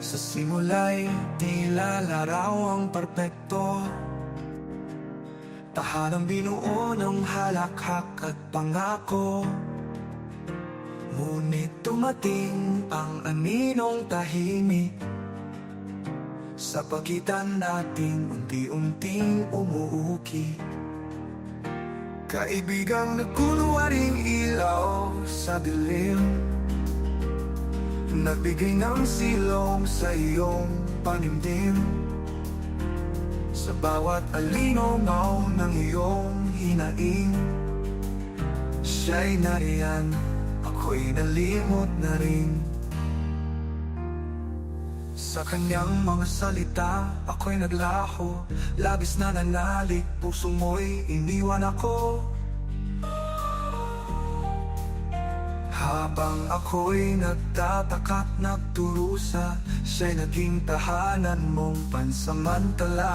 simula'y tila larawang perpekto. Tahanang binuo ng halakhak at pangako. Ngunit tumating ang aninong tahimik. Sa pagitan natin unti-unting umuuki. Kaibigang nagkunwaring ilaw sa dilim Nagbigay ng silong sa iyong panimdim. Sa bawat alingaw ng iyong hinaing Siya'y nariyan, ako'y nalimot na rin. Sa kanyang mga salita, ako'y naglaho. Labis na nanalik, puso mo'y iniwan ako Habang ako'y nagtataka't nagturusa Siya'y naging tahanan mong pansamantala.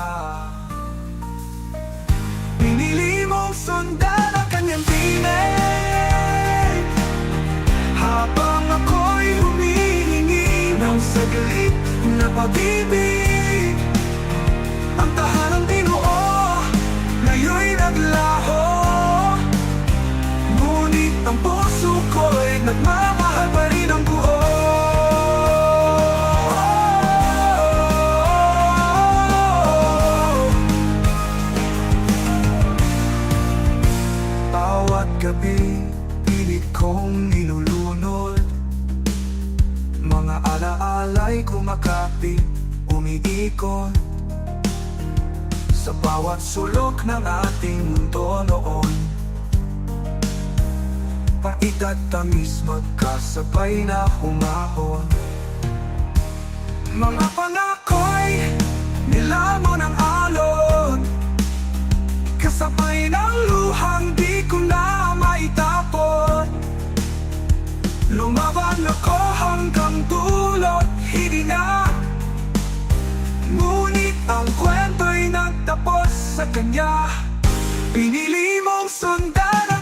Pinili mong sundan ang kanyang tinig Habang ako'y humihingi ng saglit na pag-ibig gabi, pilit kong nilulunod. Mga alaala'y kumakapit, umiikot. Sa bawat sulok ng ating mundo noon Pait at tamis magkasabay na humahon. Mga pangako'y nilamon ng kanya. Pinili mong sundan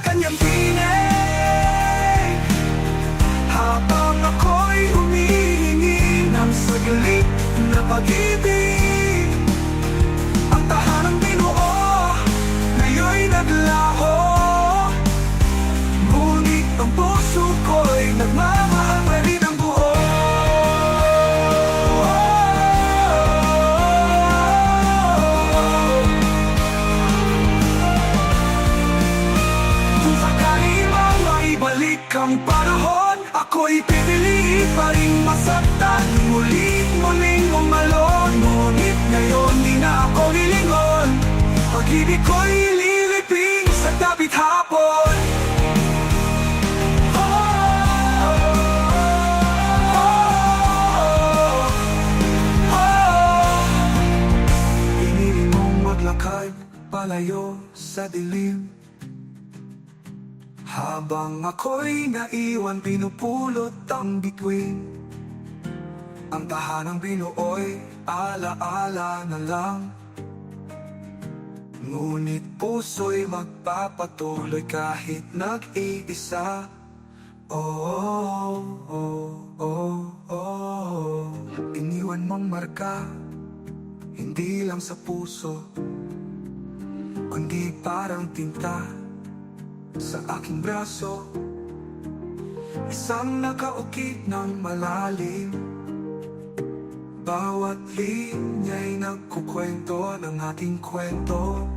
maibalik ang panahon. Ako'y pipili pa rin masaktan. Mulit muling umalon. Ngunit ngayon di na ako lilingon Pag-ibig ko'y liliping sa tapit hapon. Pinili palayo sa dilim Habang ako'y naiwan pinupulot ang bituin. Ang tahanang binuoy alaala na lang. Ngunit puso'y magpapatuloy kahit nag-iisa. Oh, oh, oh, oh. Iniwan mong marka Hindi lang sa puso Kundi parang tinta Sa aking braso. Isang nakaukit ng malalim. Bawat linya'y nagkukwento ng ating kwento.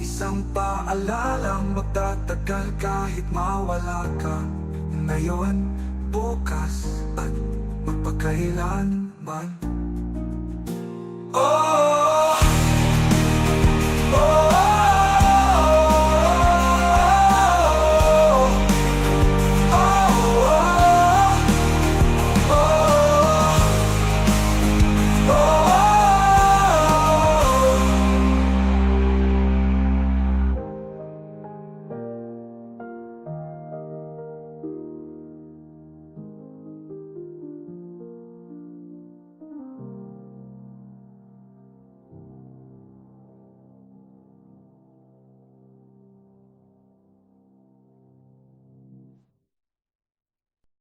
Isang paalalang magtatagal kahit mawala ka. Ngayon, bukas at magpakailanman. Oh,